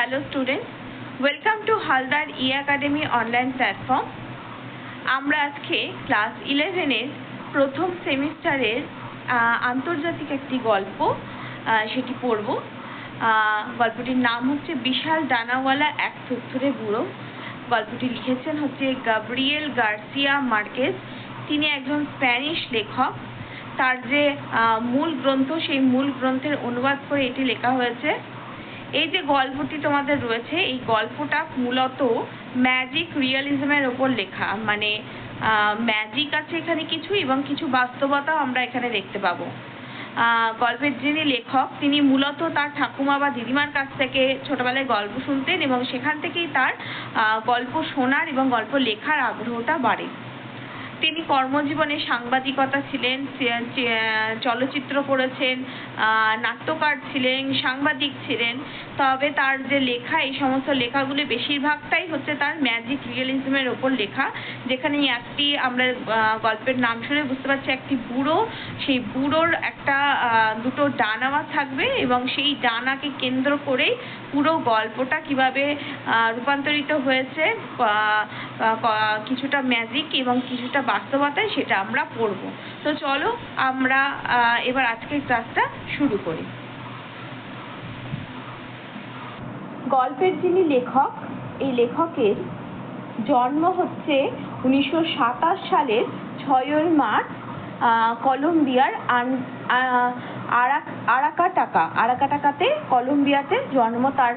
Hello student welcome to Haldar e academy online platform আমরা আজকে class ইলেভেনের প্রথম সেমিস্টারের আন্তর্জাতিক একটি গল্প সেটি পড়ব। গল্পটির নাম হচ্ছে বিশাল ডানাওয়ালা এক থুরথুরে বুড়ো। গল্পটি লিখেছেন হচ্ছে গাব্রিয়েল গার্সিয়া মার্কেস। তিনি একজন স্প্যানিশ লেখক। তার যে মূল গ্রন্থ, সেই মূল গ্রন্থের অনুবাদ করে এটি লেখা হয়েছে। এই যে গল্পটি তোমাদের রয়েছে, এই গল্পটা মূলত ম্যাজিক রিয়েলিজমের ওপর লেখা। মানে ম্যাজিক আছে এখানে কিছু এবং কিছু বাস্তবতাও আমরা এখানে দেখতে পাবো। গল্পের যিনি লেখক, তিনি মূলত তার ঠাকুমা বা দিদিমার কাছ থেকে ছোটবেলায় গল্প শুনতেন এবং সেখান থেকেই তার গল্প শোনার এবং গল্প লেখার আগ্রহটা বাড়ে। তিনি কর্মজীবনে সাংবাদিকতা ছিলেন চলচ্চিত্র করেছেন নাট্যকার ছিলেন, সাংবাদিক ছিলেন। তবে তার যে লেখা, এই সমস্ত লেখাগুলি বেশিরভাগটাই হচ্ছে তার ম্যাজিক রিয়েলিজমের ওপর লেখা যেখানে একটি আমরা গল্পের নাম শুনে বুঝতে পারছি একটি বুড়ো, সেই বুড়োর একটা দুটো ডানাওয়া থাকবে এবং সেই ডানাকে কেন্দ্র করেই পুরো গল্পটা কীভাবে রূপান্তরিত হয়েছে কিছুটা ম্যাজিক এবং কিছুটা বাস্তবতায় সেটা আমরা পড়ব। তো চলো আমরা এবার আজকের ক্লাসটা শুরু করি। গল্পের যিনি লেখক, এই লেখকের জন্ম হচ্ছে উনিশশো সাতাশ সালের ছয়ই মার্চ কলম্বিয়ার আন- আরাকাটাকা। আরাকাটাকাতে কলম্বিয়াতে জন্ম, তার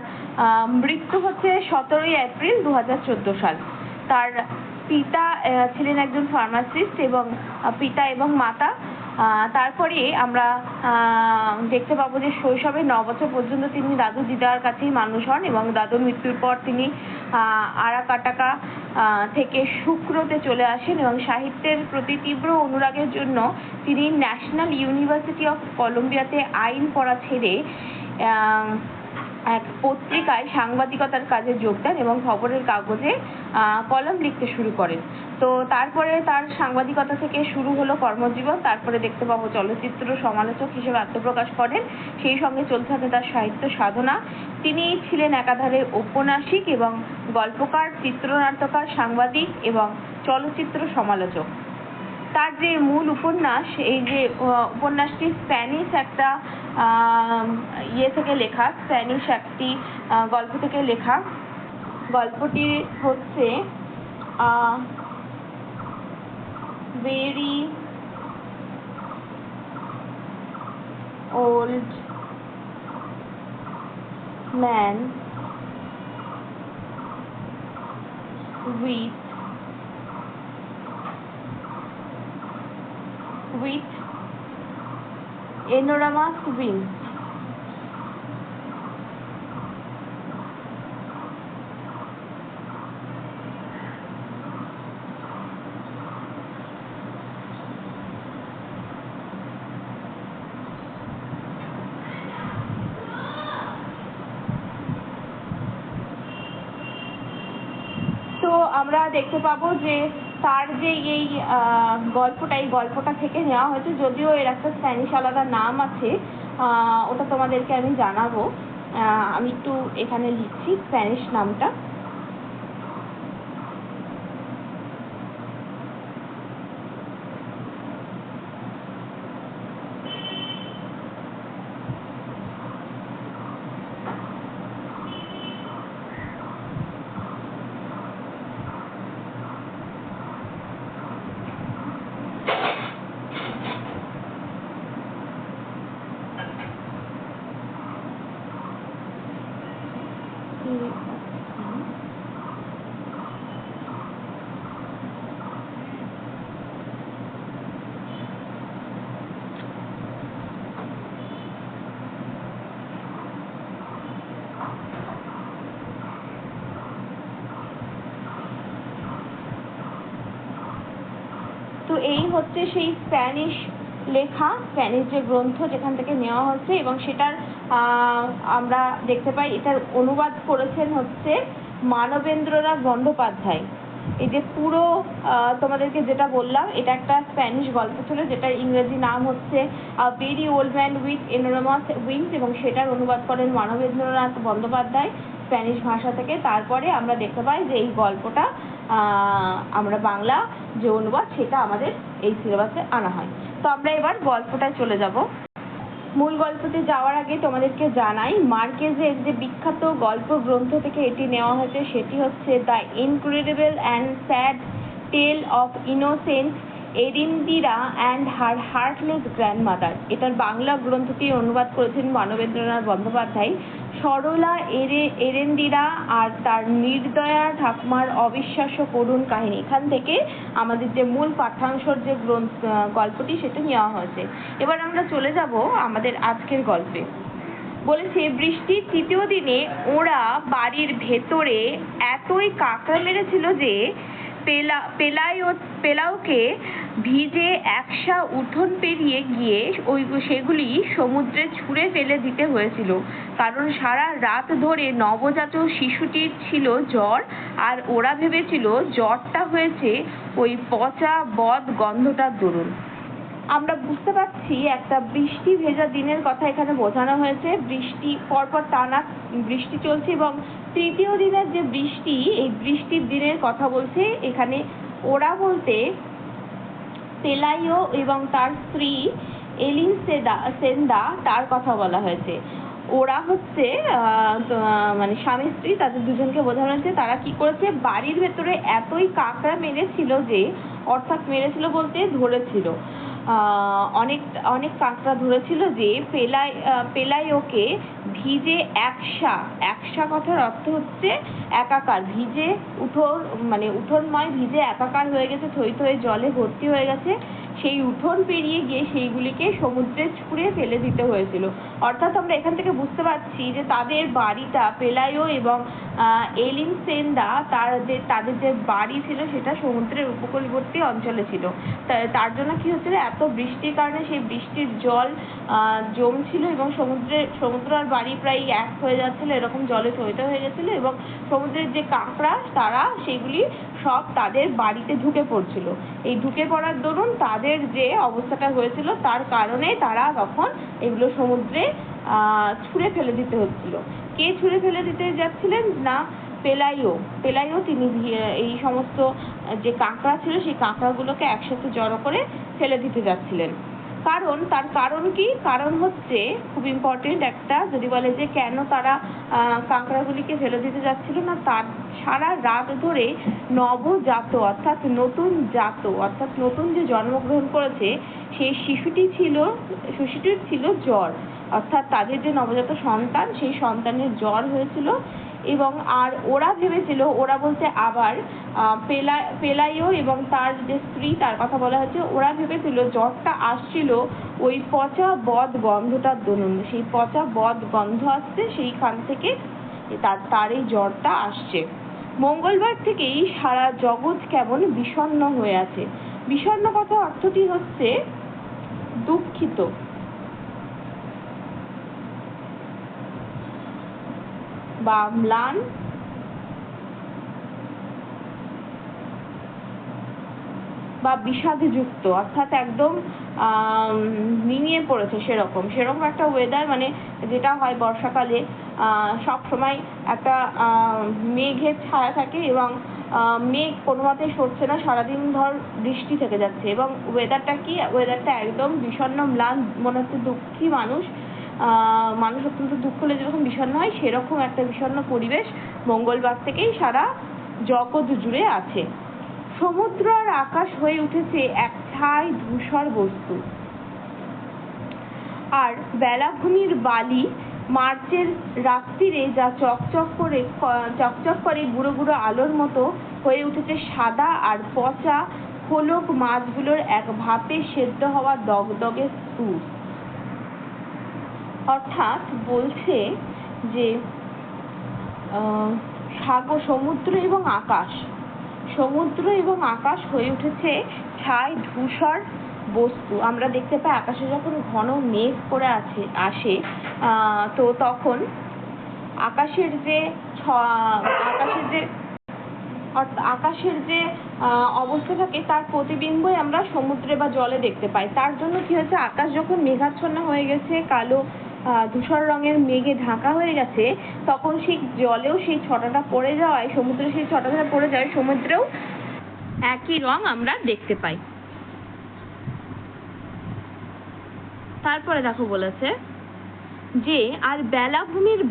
মৃত্যু হচ্ছে সতেরোই এপ্রিল দু হাজার চোদ্দ সাল। তার পিতা ছিলেন একজন ফার্মাসিস্ট এবং পিতা এবং মাতা। তারপরে আমরা দেখতে পাবো যে শৈশবে ন বছর পর্যন্ত তিনি দাদু দিদার কাছেই মানুষ হন এবং দাদুর মৃত্যুর পর তিনি আরাকাটাকা থেকে শুক্রতে চলে আসেন এবং সাহিত্যের প্রতি তীব্র অনুরাগের জন্য তিনি ন্যাশনাল ইউনিভার্সিটি অফ কলম্বিয়াতে আইন পড়া ছেড়ে এক পত্রিকায় সাংবাদিকতার কাজে যোগ দেন এবং খবরের কাগজে আহ, কলাম লিখতে শুরু করেন। তো তারপরে তার সাংবাদিকতা থেকে শুরু হলো কর্মজীবন তারপরে দেখতে পাবো চলচ্চিত্র সমালোচক হিসেবে আত্মপ্রকাশ করেন। সেই সঙ্গে চলতে থাকে তার সাহিত্য সাধনা। তিনি ছিলেন একাধারে ঔপন্যাসিক এবং গল্পকার চিত্রনাট্যকার সাংবাদিক এবং চলচ্চিত্র সমালোচক। তার যে মূল উপন্যাস এই যে আহ, উপন্যাসটি স্প্যানিশ একটা আহ, ইয়ে থেকে লেখা স্প্যানিশ একটি আহ, গল্প থেকে লেখা। গল্পটি হচ্ছে very old man with with enormous wings. তো আমরা দেখতে পাবো যে তার যে এই গল্পটা এই গল্পটা থেকে নেওয়া হয়েছে, যদিও এর একটা স্প্যানিশ আলাদা নাম আছে ওটা তোমাদেরকে আমি জানাব। আমি একটু এখানে লিখছি স্প্যানিশ নামটা। এই হচ্ছে সেই স্প্যানিশ লেখা, স্প্যানিশ যে গ্রন্থ যেখান থেকে নেওয়া হচ্ছে এবং সেটার আমরা দেখতে পাই, এটার অনুবাদ করেছেন হচ্ছে মানবেন্দ্রনাথ বন্দ্যোপাধ্যায়। এই যে পুরো তোমাদেরকে যেটা বললাম, এটা একটা স্প্যানিশ গল্প ছিল যেটার ইংরেজি নাম হচ্ছে very old man with enormous wings এবং সেটার অনুবাদ করেন মানবেন্দ্রনাথ বন্দ্যোপাধ্যায় স্প্যানিশ ভাষা থেকে। তারপরে আমরা দেখতে পাই যে এই গল্পটা আমরা বাংলা যে অনুবাদ, সেটা আমাদের এই সিলেবাসে আনা হয়। তো আমরা এবার গল্পটায় চলে যাব। মূল গল্পতে যাওয়ার আগে তোমাদেরকে জানাই, মার্কেজের যে বিখ্যাত গল্প গ্রন্থ থেকে এটি নেওয়া হয়েছে, সেটি হচ্ছে the incredible and sad tale of innocent Erendira and her heartless grandmother এটার বাংলা গ্রন্থটি অনুবাদ করেছেন মানবেন্দ্রনাথ বন্দ্যোপাধ্যায়। সরলা এরে, এরেন্দিরা আর তার নির্দয়া ঠাকুমার অবিশ্বাস্য করুণ কাহিনী। এখান থেকে আমাদের যে মূল পাঠ্যাংশর যে গ্রন্থ গল্পটি সেটা নেওয়া হয়েছে। এবার আমরা চলে যাব আমাদের আজকের গল্পে। বলেছে, বৃষ্টির তৃতীয় দিনে ওরা বাড়ির ভেতরে এতই কাঁকড়া মেরেছিল যে পেলা, পেলাইও পেলাওকে ভিজে একসা উঠোন পেরিয়ে গিয়ে ওই সেগুলি সমুদ্রে ছুঁড়ে ফেলে দিতে হয়েছিল। কারণ সারা রাত ধরে নবজাত শিশুটির ছিল জ্বর, আর ওরা ভেবেছিল জ্বরটা হয়েছে ওই পচা, বদ গন্ধটার দরুন। আমরা বুঝতে পারছি একটা বৃষ্টি ভেজা দিনের কথা এখানে বোঝানো হয়েছে। বৃষ্টি পরপর টানা বৃষ্টি চলছে এবং তৃতীয় দিনের যে বৃষ্টি, এই বৃষ্টির দিনের কথা বলছে। এখানে ওরা বলতে তেলাইও এবং তার স্ত্রী এলিন সেদা সেন্দা তার কথা বলা হয়েছে। ওরা হচ্ছে মানে স্বামী, স্ত্রী তাদের দুজনকে বোঝানো হয়েছে। তারা কি করেছে? বাড়ির ভেতরে এতই কাঁকড়া মেরেছিল যে, অর্থাৎ মেরেছিল বলতে ধরেছিল। অনেক অনেক কাঁকড়া ধরেছিল যে পেলাই পেলাইওকে ভিজে একসা একসা কথার অর্থ হচ্ছে একাকার। ভিজে উঠোর মানে উঠোনময়, ভিজে একাকার হয়ে গেছে, থই থই জলে ভর্তি হয়ে গেছে। সেই উঠোন পেরিয়ে গিয়ে সেইগুলিকে সমুদ্রে ছুঁড়ে ফেলে দিতে হয়েছিল। অর্থাৎ আমরা এখান থেকে বুঝতে পারছি যে তাদের বাড়িটা পেলাইও এবং এলিন সেন্দা যে, তাদের যে বাড়ি ছিল সেটা সমুদ্রের উপকূলবর্তী অঞ্চলে ছিল। তার জন্য কি হচ্ছিল? এত বৃষ্টির কারণে সেই বৃষ্টির জল জমছিল এবং সমুদ্রে, সমুদ্র আর বাড়ি প্রায় এক হয়ে যাচ্ছিল, এরকম জলে থইতে হয়ে গেছিল এবং সমুদ্রের যে কাঁকড়া, তারা সেগুলি সব তাদের বাড়িতে ঢুকে পড়ছিল। এই ঢুকে পড়ার দরুন তাদের যে অবস্থাটা হয়েছিল, তার কারণে তারা তখন এগুলো সমুদ্রে ছুঁড়ে ফেলে দিতে হচ্ছিল। কে ছুঁড়ে ফেলে দিতে যাচ্ছিলেন? না, পেলাইও। পেলাইও তিনি এই সমস্ত, যে কাঁকড়া ছিল, সেই কাঁকড়াগুলোকে একসাথে জড়ো করে ফেলে দিতে যাচ্ছিলেন। কারণ, তার কারণ কি? কারণ হচ্ছে খুব ইম্পর্টেন্ট একটা, যদি বলে যে কেন তারা কাঁকড়াগুলিকে ফেলে দিতে যাচ্ছিল না, তার সারা রাত ধরে নবজাত, অর্থাৎ নতুন জাত, অর্থাৎ নতুন যে জন্মগ্রহণ করেছে, সেই শিশুটি ছিল, শিশুটির ছিল জ্বর। অর্থাৎ তাদের যে নবজাত সন্তান, সেই সন্তানের জ্বর হয়েছিল। এবং আর ওরা ভেবেছিল, ওরা বলতে আবার পেলা, পেলাইও এবং তার যে স্ত্রী, তার কথা বলা হচ্ছে, ওরা ভেবেছিল জ্বরটা আসছিল ওই পচা বদ গন্ধটার দরুন। সেই পচা বদ গন্ধ আসছে, সেইখান থেকে তার তার এই জ্বরটা আসছে। মঙ্গলবার থেকেই সারা জগৎ কেমন বিষণ্ণ হয়ে আছে। বিষণ্ণ কথা অর্থটি হচ্ছে দুঃখিত। বা ম্লান। বা বিষাদযুক্ত অর্থাৎ একদম আম, নিঙিয়ে পড়েছে সেরকম। সেরকম একটা ওয়েদার মানে যেটা হয় বর্ষাকালে সব সময় একটা আহ, মেঘের ছায়া থাকে এবং আহ, মেঘ কোনো মতে সরছে না সারাদিন ধর বৃষ্টি থেকে যাচ্ছে। এবং ওয়েদারটা কি? ওয়েদারটা একদম বিষণ্ণ ম্লান মনে হচ্ছে দুঃখী মানুষ। আহ, মানুষ অত্যন্ত দুঃখ হলে যেরকম বিষণ্ণ হয়, সেরকম একটা বিষণ্ণ পরিবেশ মঙ্গলবার থেকেই সারা জগৎ জুড়ে আছে। সমুদ্র আর আকাশ হয়ে উঠেছে এক ছাই ধূসর বস্তু। আর বেলাভূমির বালি মার্চের রাত্রিরে যা চকচক করে চকচক করে গুঁড়ো গুঁড়ো আলোর মতো হয়ে উঠেছে সাদা আর পচা খোলক মাছগুলোর এক ভাপে সেদ্ধ হওয়া দগদগে স্তূপ অর্থাৎ বলছে যে সাগর, সমুদ্র এবং আকাশ। সমুদ্র এবং আকাশ হয়ে উঠেছে ছাই ধূসর বস্তু। আমরা দেখতে পাই আকাশে যখন ঘন মেঘ করে আছে, আসে তো তখন আকাশের যে আকাশের যে আকাশের যে অবস্থা থাকে, তার প্রতিবিম্বই আমরা সমুদ্রে বা জলে দেখতে পাই। তার জন্য কি হয়েছে? আকাশ যখন মেঘাচ্ছন্ন হয়ে গেছে, কালো ধূসর রঙের মেঘে ঢাকা হয়ে গেছে, তখন সেই জলেও সেই ছটাটা পড়ে যাওয়ায়, সমুদ্রে সেই ছটাটা পড়ে যায় সমুদ্রেও একই রং আমরা দেখতে পাই। তারপরে দেখো বলেছে যে, আর বেলাভূমির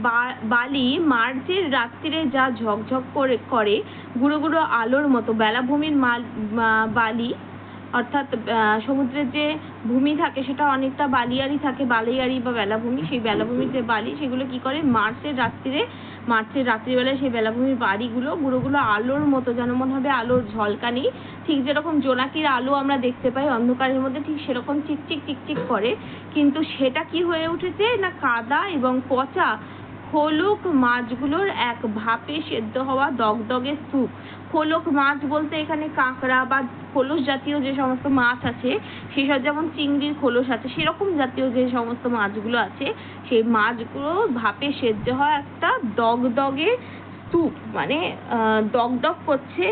বালি মার্চের রাত্রিরে যা ঝকঝক করে করে গুঁড়ো গুঁড়ো আলোর মতো, বেলাভূমির বালি অর্থাৎ সমুদ্রের যে ভূমি থাকে সেটা অনেকটা বালিয়ারি থাকে বালিয়ারি বা বেলাভূমি। সেই বেলাভূমির যে বালি সেগুলো কি করে? মার্চের রাত্রিরে মার্চের রাত্রিবেলায় সেই বেলাভূমির বাড়িগুলো গুঁড়ো গুঁড়ো আলোর মতো যেন মনে হবে আলোর ঝলকানি। ঠিক যেরকম জোনাকির আলো আমরা দেখতে পাই অন্ধকারের মধ্যে ঠিক সেরকম চিকচিক চিকচিক করে। কিন্তু সেটা কি হয়ে উঠেছে? না কাদা এবং পচা খোলক মাছগুলোর এক ভাপে সেদ্ধ হওয়া দগদগে স্তূপ খোলক মাছ বলতে এখানে কাঁকড়া বা খোলস জাতীয় যে সমস্ত মাছ আছে, সেসব যেমন চিংড়ির খোলস আছে, সেরকম জাতীয় যে সমস্ত মাছগুলো আছে, সেই মাছগুলো ভাপে সেদ্ধ হওয়া একটা দগদগে স্তূপ মানে দগদগ করছে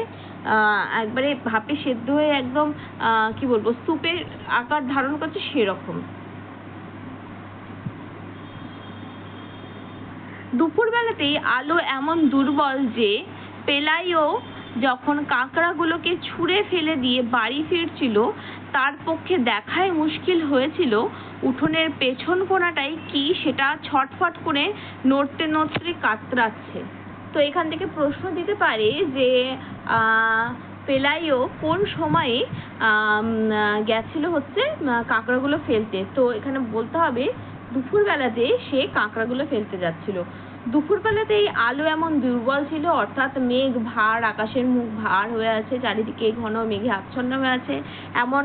একবারে ভাপে সেদ্ধ হয়ে একদম কি বলব স্তূপের আকার ধারণ করছে সেরকম। দুপুরবেলাতেই আলো এমন দুর্বল যে পেলাইও যখন কাঁকড়াগুলোকে ছুঁড়ে ফেলে দিয়ে বাড়ি ফিরছিল, তার পক্ষে দেখাই মুশকিল হয়েছিল উঠোনের পেছন কোণাটাই কি সেটা ছটফট করে নড়তে নড়তে কাতরাচ্ছে। তো এখান থেকে প্রশ্ন দিতে পারে যে পেলাইও কোন সময়ে গেছিল হচ্ছে কাঁকড়াগুলো ফেলতে? তো এখানে বলতে হবে দুপুরবেলাতে সে কাঁকড়াগুলো ফেলতে যাচ্ছিল। দুপুরবেলাতেই আলো এমন দুর্বল ছিল, অর্থাৎ মেঘ ভার, আকাশের মুখ ভার হয়ে আছে, চারিদিকে ঘন মেঘে আচ্ছন্ন হয়ে আছে। এমন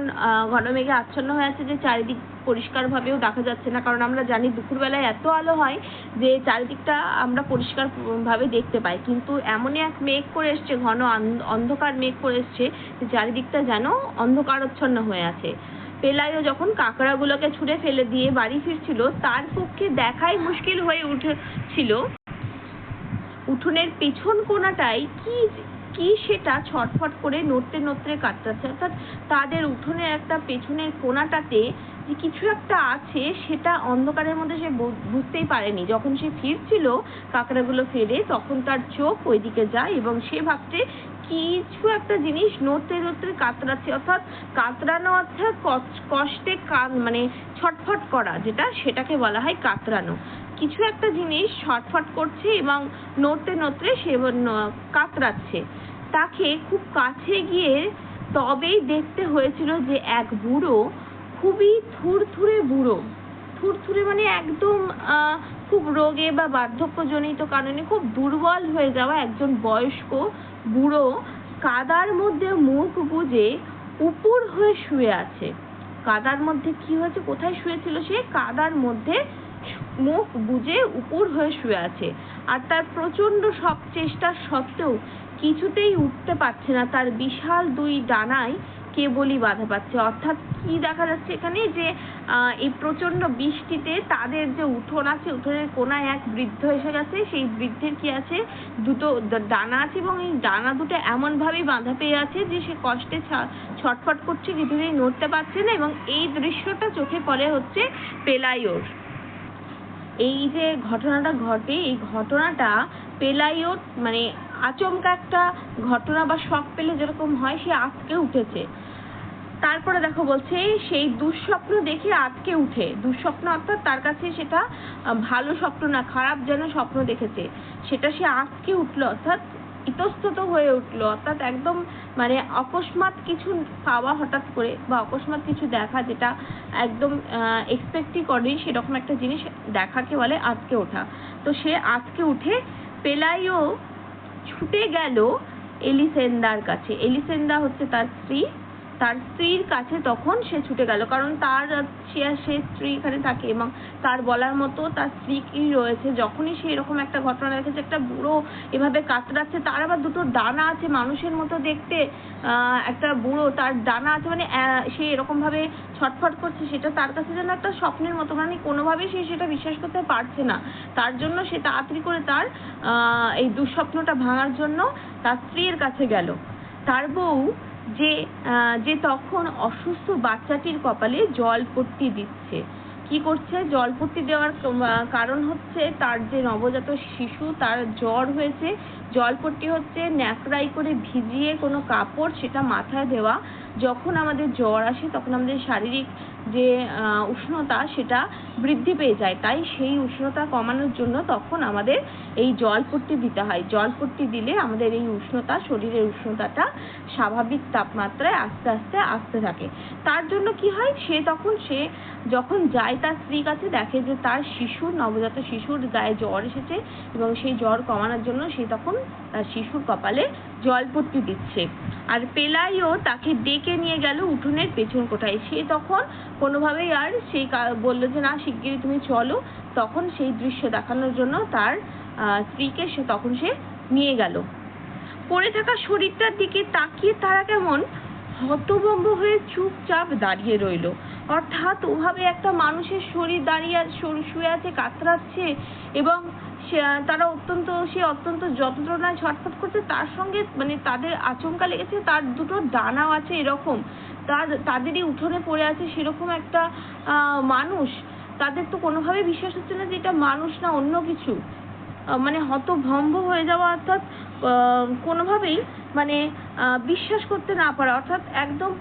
ঘন মেঘে আচ্ছন্ন হয়ে আছে যে চারিদিক পরিষ্কারভাবেও দেখা যাচ্ছে না। কারণ আমরা জানি দুপুরবেলায় এত আলো হয় যে চারিদিকটা আমরা পরিষ্কার ভাবে দেখতে পাই। কিন্তু এমনই এক মেঘ করে এসছে, ঘন অন্ধকার মেঘ করে এসছে যে চারিদিকটা যেন অন্ধকারচ্ছন্ন হয়ে আছে। পেলাইও যখন কাঁকড়াগুলোকে ছুঁড়ে ফেলে দিয়ে বাড়ি ফিরছিল, তার পক্ষে দেখাই মুশকিল হয়ে উঠেছিল। উঠোনের পেছন কোণাটায় কি কি সেটা ছটফট করে নড়তে নড়তে কাটতেছে। অর্থাৎ তাদের উঠোনের একটা পেছনের কোণাটাতে যে কিছু একটা আছে, সেটা অন্ধকারের মধ্যে সে বুঝতেই পারেনি। যখন সে ফিরছিল কাঁকড়াগুলো ফেলে, তখন তার চোখ ওইদিকে যায় এবং সে ভাবছে কিছু একটা জিনিস নড়তে নড়তে কাতরাচ্ছে, অর্থাৎ কাতরানো অর্থাৎ কষ্টে কান মানে ছটফট করা, যেটা সেটাকে বলা হয় কাতরানো। কিছু একটা জিনিস ছটফট করছে এবং নড়তে নড়তে সে কাতরাচ্ছে। তাকে খুব কাছে গিয়ে তবেই দেখতে হয়েছিল যে এক বুড়ো খুবই থুরথুরে বুড়ো। থুরথুরে মানে একদম খুব রোগে বা বার্ধক্যজনিত কারণে খুব দুর্বল হয়ে যাওয়া একজন বয়স্ক বুড়ো কাদার মধ্যে মুখ গুজে উপুর হয়ে শুয়ে আছে। কাদার মধ্যে কি হয়েছে? কোথায় শুয়েছিল সে? কাদার মধ্যে মুখ বুজে উপুর হয়ে শুয়ে আছে। আর তার প্রচণ্ড সব চেষ্টা সত্ত্বেও কিছুতেই উঠতে পারছে না। তার বিশাল দুই ডানায় কেবলই বাধা পাচ্ছে। অর্থাৎ কি দেখা যাচ্ছে এখানে যে এই প্রচণ্ড বৃষ্টিতে তাদের যে উঠোন আছে, উঠোনের কোনায় এক বৃদ্ধ এসে গেছে। সেই বৃদ্ধের কি আছে? দুটো ডানা আছে এবং এই ডানা দুটো এমন ভাবেই বাঁধা পেয়ে আছে যে, সে কষ্টে ছটফট করছে, কিছুতেই নড়তে পারছে না এবং এই দৃশ্যটা চোখে পড়ে হচ্ছে পেলাইওর। এই যে ঘটনাটা ঘটে, এই ঘটনাটা পেলাইওর মানে আচমকা একটা ঘটনা বা শখ পেলে যেরকম হয়, সে আটকে উঠেছে। তারপরে দেখো বলছে, সেই দুঃস্বপ্ন দেখে আটকে উঠে। দুঃস্বপ্ন অর্থাৎ তার কাছে সেটা ভালো স্বপ্ন না, খারাপ যেন স্বপ্ন দেখেছে, সেটা সে আটকে উঠল, অর্থাৎ ইতস্তত হয়ে উঠল, অর্থাৎ একদম মানে অকস্মাৎ কিছু পাওয়া হঠাৎ করে বা অকস্মাৎ কিছু দেখা যেটা একদম এক্সপেক্টই করেনি, সেরকম একটা জিনিস দেখাকে বলে আটকে ওঠা। তো সে আটকে উঠে পেলাইও ছুটে গেল এলিসেন্দার কাছে। এলিসেন্দা হচ্ছে তার স্ত্রী। তার স্ত্রীর কাছে তখন সে ছুটে গেল, কারণ তার, সে সে স্ত্রী এখানে থাকে এবং তার বলার মতো তার স্ত্রী কি রয়েছে। যখনই সে এরকম একটা ঘটনা দেখেছে একটা বুড়ো এভাবে কাতরাচ্ছে, তার আবার দুটো ডানা আছে মানুষের মতো দেখতে। একটা বুড়ো, তার ডানা আছে মানে সে এরকম ভাবে ছটফট করছে, সেটা তার কাছে যেন একটা স্বপ্নের মতো মানে কোনোভাবেই সে সেটা বিশ্বাস করতে পারছে না। তার জন্য সে তাড়াতাড়ি করে তার এই দুঃস্বপ্নটা ভাঙার জন্য তার স্ত্রীর কাছে গেল। তার বউ যে যে তখন অসুস্থ বাচ্চাটির কপালে জল পট্টি দিচ্ছে। কি করছে? জল পট্টি দেওয়ার কারণ হচ্ছে তার যে নবজাত শিশু, তার জ্বর হয়েছে। জল পট্টি হচ্ছে ন্যাকড়াই করে ভিজিয়ে কোনো কাপড় সেটা মাথায় দেওয়া। যখন আমাদের জ্বর আসে, তখন আমাদের শারীরিক যে উষ্ণতা সেটা বৃদ্ধি পেয়ে যায়। তাই সেই উষ্ণতা কমানোর জন্য তখন আমাদের এই জলপট্টি দিতে হয়। জলপট্টি দিলে আমাদের এই উষ্ণতা, শরীরের উষ্ণতাটা স্বাভাবিক তাপমাত্রায় আস্তে আস্তে আসতে থাকে। তার জন্য কি হয়? সে তখন, সে যখন যায়, তার স্ত্রীর কাছে দেখে যে, তার শিশুর, নবজাত শিশুর গায়ে জ্বর এসেছে এবং সেই জ্বর কমানোর জন্য সে তখন তার শিশুর কপালে জলপট্টি দিচ্ছে। আর পেলাইও তাকে ডেকে নিয়ে গেল উঠোনের পেছন কোঠায়। সে তখন কোনোভাবেই আর সেই বলল যে, না, শিগগিরই তুমি চলো। তখন সেই দৃশ্য দেখানোর জন্য তার স্ত্রীকে সে তখন সে নিয়ে গেল। পড়ে থাকা শরীরটার দিকে তাকিয়ে তারা কেমন হতভম্ব হয়ে চুপচাপ দাঁড়িয়ে রইল। অর্থাৎ ওভাবে একটা মানুষের শরীর দাঁড়িয়ে শুয়ে আছে, কাতরাচ্ছে এবং তারা অত্যন্ত, সে অত্যন্ত যন্ত্রণায় ছটফট করছে। তার সঙ্গে মানে তাদের আচমকা লেগেছে, তার দুটো ডানাও আছে এরকম। তার, তাদেরই উঠোনে পড়ে আছে সেরকম একটা মানুষ। তাদের তো কোনোভাবে বিশ্বাস হচ্ছে না যে এটা মানুষ না অন্য কিছু। মানে হতভম্ব হয়ে যাওয়া অর্থাৎ কোনোভাবেই মানে বিশ্বাস করতে না পারা, অর্থাৎ একদম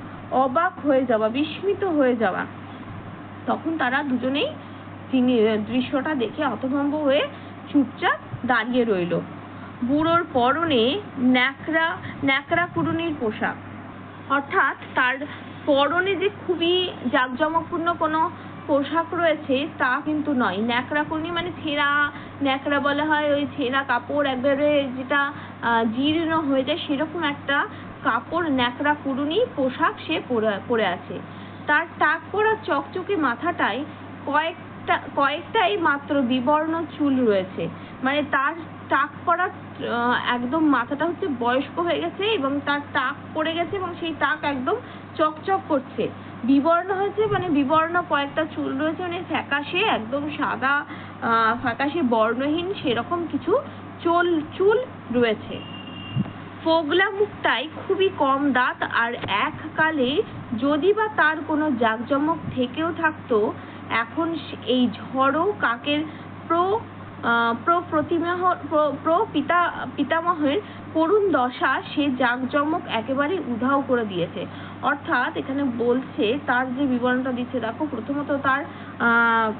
অবাক হয়ে যাওয়া, বিস্মিত হয়ে যাওয়া। তখন তারা দুজনেই তিনি, দৃশ্যটা দেখে হতভম্ব হয়ে চুপচাপ দাঁড়িয়ে রইল। বুড়োর পরনে ন্যাকড়া ন্যাকড়া কুড়ুনির পোশাক। অর্থাৎ তার পরনে যে খুবই জাঁকজমকপূর্ণ কোনো পোশাক রয়েছে, তা কিন্তু নয়। ন্যাকড়া কুড়ুনি মানে ছেঁড়া, ন্যাকড়া বলা হয় ওই ছেঁড়া কাপড়, একবারে যেটা জীর্ণ হয়ে যায়, সেরকম একটা কাপড় ন্যাকড়া কুড়ুনি পোশাক সে পরে পরে আছে। তার টাক পরা চকচকে মাথাটায় কয়েকটা, কয়েকটাই মাত্র বিবর্ণ চুল রয়েছে। মানে তার টাক পড়া একদম মাথাটা হচ্ছে বয়স্ক হয়ে গেছে এবং তার টাক পড়ে গেছে এবং সেই টাক একদম চকচক করছে। বিবর্ণ হয়েছে মানে বিবর্ণ কয়েকটা চুল রয়েছে মানে ফ্যাকাশে, একদম সাদা ফ্যাকাশে, বর্ণহীন সেরকম কিছু চুল চুল রয়েছে। ফোগলা মুখটায় খুবই কম দাঁত আর এককালে যদি বা তার কোনো জাঁকজমক থেকেও থাকতো এখন এই ঝড়ো কাকের প্র প্রতিমাহ, প্র- পিতা, পিতামহের করুণ দশা সে জাঁকজমক একেবারে উধাও করে দিয়েছে। অর্থাৎ এখানে বলছে, তার যে বিবরণটা দিচ্ছে, দেখো, প্রথমত তার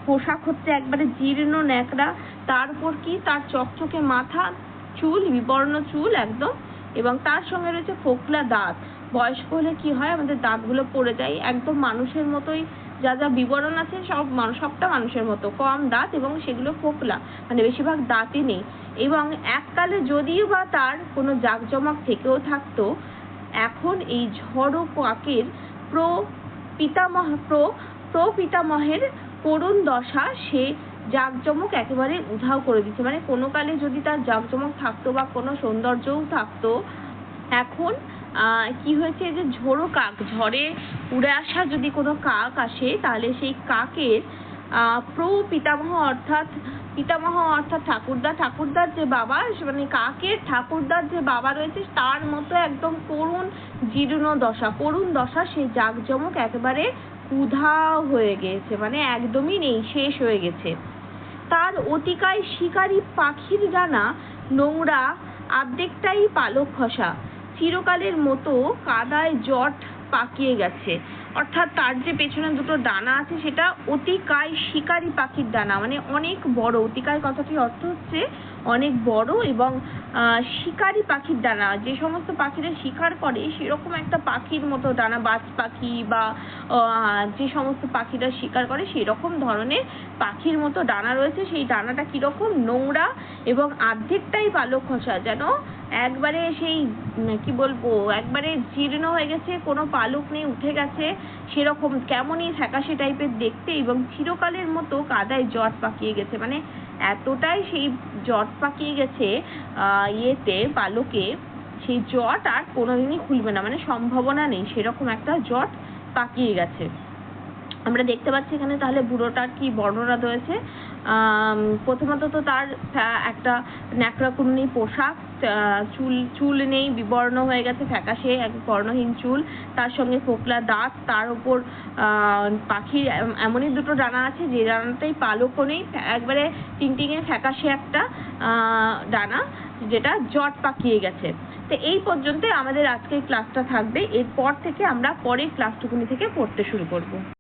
পোশাক হচ্ছে একবারে জীর্ণ ন্যাকড়া তারপর কি? তার চকচকে মাথা, চুল, বিবর্ণ চুল একদম, এবং তার সঙ্গে রয়েছে ফোকলা দাঁত। বয়স্ক হলে কি হয়? আমাদের দাঁতগুলো পড়ে যায়। একদম মানুষের মতোই যা যা বিবরণ আছে সব মানুষ সবটা মানুষের মতো। কম দাঁত এবং সেগুলো ফোকলা মানে বেশিরভাগ দাঁতই নেই। এবং এককালে যদিও বা তার কোনো জাঁকজমক থেকেও থাকতো, এখন এই ঝড়ো কাকের প্র পিতামহ, প্র প্রপিতামহের করুণ দশা সে জাঁকজমক একেবারে উধাও করে দিচ্ছে মানে কোনো কালে যদি তার জাঁকজমক থাকতো বা কোনো সৌন্দর্যও থাকতো, এখন আহ, কি হয়েছে যে ঝোড়ো কাক ঝড়ে উড়ে আসা যদি কোনো কাক আসে তাহলে সেই কাকের আহ, প্র পিতামহ অর্থাৎ পিতামহ অর্থাৎ ঠাকুরদা ঠাকুরদার যে বাবা মানে কাকের ঠাকুরদার যে বাবা রয়েছে তার মতো একদম করুণ জীর্ণ দশা। করুণ দশা সেই জাঁকজমক একেবারে উধাও হয়ে গিয়েছে মানে একদমই নেই শেষ হয়ে গেছে। তার অতিকায় শিকারী পাখির ডানা নোংরা আর্ধেকটাই পালক খসা। চিরকালের মতো কাদায় জট পাকিয়ে গেছে। অর্থাৎ তার যে পেছনে দুটো ডানা আছে, সেটা অতিকায় শিকারী পাখির ডানা মানে অনেক বড়। অতিকায় কথাটির অর্থ হচ্ছে অনেক বড় এবং শিকারী পাখির ডানা। যে সমস্ত পাখিরা শিকার করে, সেরকম একটা পাখির মতো ডানা, বাজ পাখি বা যে সমস্ত পাখিরা শিকার করে, সেরকম ধরনের পাখির মতো ডানা রয়েছে। সেই ডানাটা কীরকম? নোংরা এবং আর্ধেকটাই পালক খসা, যেন একবারে সেই কি বলব, একবারে জীর্ণ হয়ে গেছে, কোনো পালক নেই, উঠে গেছে, সেরকম কেমনই ফ্যাকাশে টাইপের দেখতে এবং চিরকালের মতো কাদায় জট পাকিয়ে গেছে। মানে এতটাই সেই জট পাকিয়ে গেছে ইয়েতে পালকে সেই জট আর কোনোদিনই খুলবে না মানে সম্ভাবনা নেই, সেরকম একটা জট পাকিয়ে গেছে। আমরা দেখতে পাচ্ছি এখানে তাহলে বুড়োটার কি বর্ণনা রয়েছে। প্রথমত তো তার একটা ন্যাকড়া কুন্নি পোশাক চুল চুল নেই, বিবর্ণ হয়ে গেছে, ফ্যাকাশে এক বর্ণহীন চুল। তার সঙ্গে ফোকলা দাঁত, তার উপর পাখির এমনই দুটো ডানা আছে, যে ডানাতেই পালকও নেই একবারে টিংটিঙে ফ্যাকাশে একটা ডানা, যেটা জট পাকিয়ে গেছে। তো এই পর্যন্ত আমাদের আজকের ক্লাসটা থাকবে। এরপর থেকে আমরা পরের ক্লাসটুকুনি থেকে পড়তে শুরু করব।